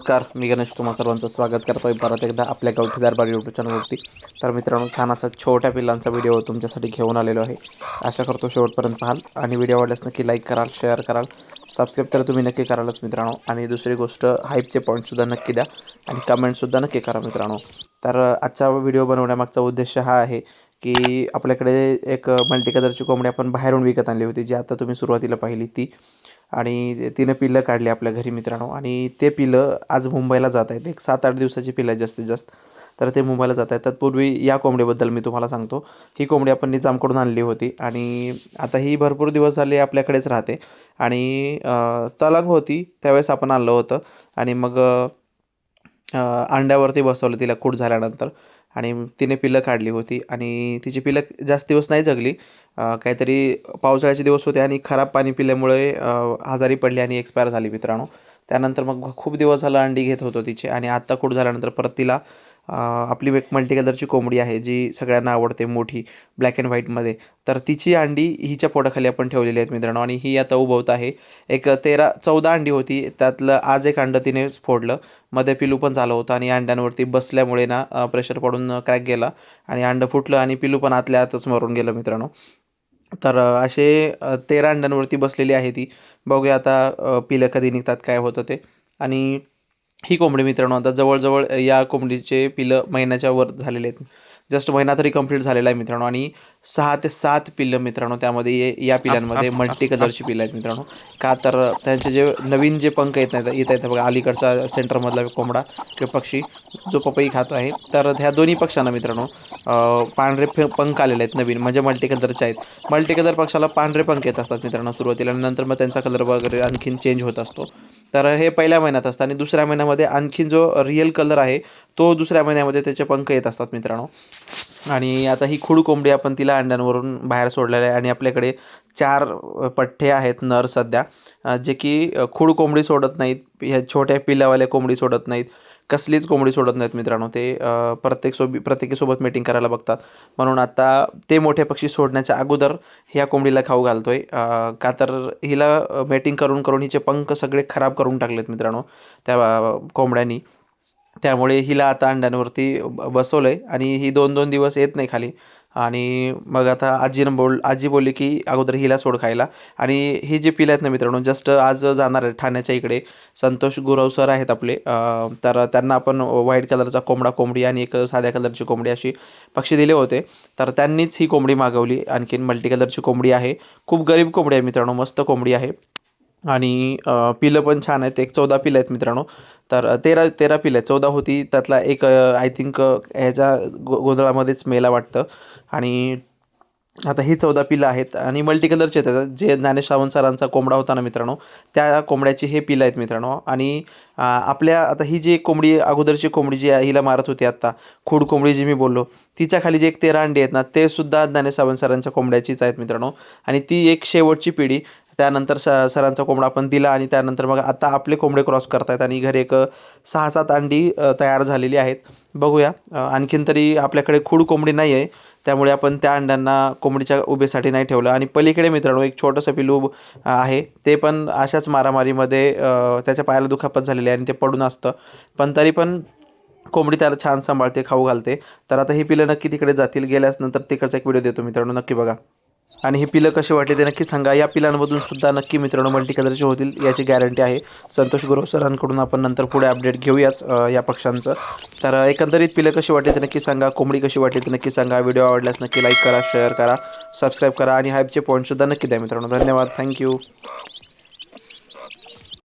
नमस्कार मी गणेश तुम्हा सर्वांचं स्वागत करतोय परत एकदा आपल्या गावठी दरबार यूट्यूब चॅनलवरती तर मित्रांनो छान असा छोट्या पिल्लांचा व्हिडिओ तुमच्यासाठी घेऊन आलेलो आहे. आशा करतो शेवटपर्यंत पाहाल आणि व्हिडिओ आवडल्यास नक्की लाईक कराल शेअर कराल सबस्क्राईब तर तुम्ही नक्की करालच मित्रांनो. आणि दुसरी गोष्ट हाईपचे पॉईंटसुद्धा नक्की द्या आणि कमेंटसुद्धा नक्की करा मित्रांनो. तर आजचा व्हिडिओ बनवण्यामागचा उद्देश हा आहे की आपल्याकडे एक मल्टी कलरची कोंबडी आपण बाहेरून विकत आणली होती जी आता तुम्ही सुरुवातीला पाहिली ती. आणि तिनं पिल्लं काढली आपल्या घरी मित्रांनो. आणि ते पिल्लं आज मुंबईला जात आहेत. एक सात आठ दिवसाची पिल्लं आहेत जास्तीत जास्त. तर ते मुंबईला जात आहेत. तत्पूर्वी या कोंबडीबद्दल मी तुम्हाला सांगतो. ही कोंबडी आपण निजामकडून आणली होती. आणि आता ही भरपूर दिवस झाले आपल्याकडेच राहते. आणि तलंग होती. त्यावेळेस आपण आणलं होतं. आणि मग अंड्यावरती बसवलं तिला खूट झाल्यानंतर. आणि तिने पिल्लं काढली होती आणि तिची पिल्लं जास्त दिवस नाही जगली. काहीतरी पावसाळ्याचे दिवस होते आणि खराब पाणी पिल्यामुळे आजारी पडली आणि एक्सपायर झाली मित्रांनो. त्यानंतर मग खूप दिवस झालं अंडी घेत होतो तिचे आणि आत्ता खूट झाल्यानंतर परत तिला आपली एक मल्टी कलरची कोंबडी आहे जी सगळ्यांना आवडते मोठी ब्लॅक अँड व्हाईटमध्ये तर तिची अंडी हिच्या पोटाखाली आपण ठेवलेली आहेत मित्रांनो आणि ही आता उभवत आहे. एक तेरा चौदा अंडी होती त्यातलं आज एक अंडं तिने फोडलं. मध्ये पिलू पण झालं होतं आणि अंड्यांवरती बसल्यामुळे ना प्रेशर पडून क्रॅक गेला आणि अंडं फुटलं आणि पिलू पण आतल्या आतच मरून गेलं मित्रांनो. तर असे तेरा अंड्यांवरती बसलेली आहे ती. बघूया आता पिलं कधी निघतात काय होतं ते. आणि ही कोंबडी मित्रांनो आता जवळजवळ या कोंबडीचे पिलं महिन्याच्या वर झालेले आहेत. जस्ट महिना तरी कंप्लीट झालेला आहे मित्रांनो आणि सहा ते सात पिल्लं मित्रांनो त्यामध्ये या पिलांमध्ये मल्टी कलरची पिल्लं आहेत मित्रांनो. का तर त्यांचे जे नवीन जे पंख येत नाहीत येत आहेत बघा अलीकडचा सेंटरमधला कोंबडा किंवा पक्षी जो पपई खात आहे. तर ह्या दोन्ही पक्ष्यांना मित्रांनो पांढरे फ पंख आलेले आहेत नवीन म्हणजे मल्टी कलरचे आहेत. मल्टी कलर पक्षाला पांढरे पंख येत असतात मित्रांनो सुरुवातीला नंतर मग त्यांचा कलर वगैरे आणखीन चेंज होत असतो. तर हे पहिल्या महिन्यात असतं आणि दुसऱ्या महिन्यामध्ये आणखीन जो रिअल कलर आहे तो दुसऱ्या महिन्यामध्ये त्याचे पंख येत असतात मित्रांनो. आणि आता ही खुड कोंबडी आपण तिला अंड्यांवरून बाहेर सोडलेलं आहे आणि आपल्याकडे चार पठ्ठे आहेत नर सध्या जे की खूड खुड कोंबडी सोडत नाहीत ह्या छोट्या पिल्यावाल्या कोंबडी सोडत नाहीत. कसलीच कोंबडी सोडत नाहीत मित्रांनो. ते प्रत्येक सोबी प्रत्येकीसोबत मीटिंग करायला बघतात. म्हणून आता ते मोठे पक्षी सोडण्याच्या अगोदर ह्या कोंबडीला खाऊ घालतोय. आहे का तर हिला मेटिंग करून करून हिचे पंख सगळे खराब करून टाकलेत मित्रांनो त्या कोंबड्यांनी. त्यामुळे हिला आता अंड्यांवरती ब बसवलं आहे आणि ही दोन दोन दिवस येत नाही खाली. आणि मग आता आजीनं बोल आजी बोलली की अगोदर हिला सोड खायला. आणि ही जे पिलं आहेत ना मित्रांनो जस्ट आज जाणार आहे ठाण्याच्या इकडे. संतोष गुरव सर आहेत आपले. तर त्यांना आपण व्हाईट कलरचा कोंबडा कोंबडी आणि एक साध्या कलरची कोंबडी अशी पक्षी दिले होते. तर त्यांनीच ही कोंबडी मागवली. आणखीन मल्टी कलरची कोंबडी आहे. खूप गरीब कोंबडी आहे मित्रांनो मस्त कोंबडी आहे. आणि पिलं पण छान आहेत. एक चौदा पिलं आहेत मित्रांनो. तर तेरा तेरा पिलं आहेत. चौदा होती. त्यातला एक आय थिंक ह्याच्या गो गोंधळामध्येच मेला वाटतं. आणि आता ही चौदा पिलं आहेत. आणि मल्टी कलरचे आहेत. जे ज्ञानेश सावंत सरांचा कोंबडा होता ना मित्रांनो त्या कोंबड्याची हे पिलं आहेत मित्रांनो. आणि आपल्या आता ही जी कोंबडी अगोदरची कोंबडी जी हिला मारत होती आत्ता. खूड कोंबडी जी मी बोललो. तिच्या खाली जे एक तेरा अंडी आहेत ना ते सुद्धा ज्ञानेश सावंत सरांच्या कोंबड्याचीच आहेत मित्रांनो. आणि ती एक शेवटची पिढी. त्यानंतर स सरांचा कोंबडा आपण दिला आणि त्यानंतर मग आता आपले कोंबडे क्रॉस करतायत आणि घरी एक सहा सात अंडी तयार झालेली आहेत. बघूया आणखीन तरी आपल्याकडे खूड कोंबडी नाही आहे. त्यामुळे आपण त्या अंड्यांना कोंबडीच्या उभेसाठी नाही ठेवलं. आणि पलीकडे मित्रांनो एक छोटंसं पिलू आहे. ते पण अशाच मारामारीमध्ये त्याच्या पायाला दुखापत झालेली आहे आणि ते पडून असतं. पण तरी पण कोंबडी त्याला छान सांभाळते खाऊ घालते. तर आता ही पिलं नक्की तिकडे जातील. गेल्यास नंतर तिकडचा एक व्हिडिओ देतो मित्रांनो. नक्की बघा. आणि ही पिलं कशी वाटली ते नक्की सांगा. या पिलांमधून सुद्धा नक्की मित्रांनो मल्टी कलरचे होतील याची गॅरंटी आहे. संतोष गुरव सरांकडून आपण नंतर पुढे अपडेट घेऊयाच या पक्षांचं. तर एकंदरीत पिलं कशी वाटली ते नक्की सांगा. कोंबडी कशी वाटली ते नक्की सांगा. व्हिडिओ आवडल्यास नक्की लाईक करा शेअर करा सबस्क्राईब करा आणि हायपचे पॉईंटसुद्धा नक्की द्या मित्रांनो. धन्यवाद. थँक्यू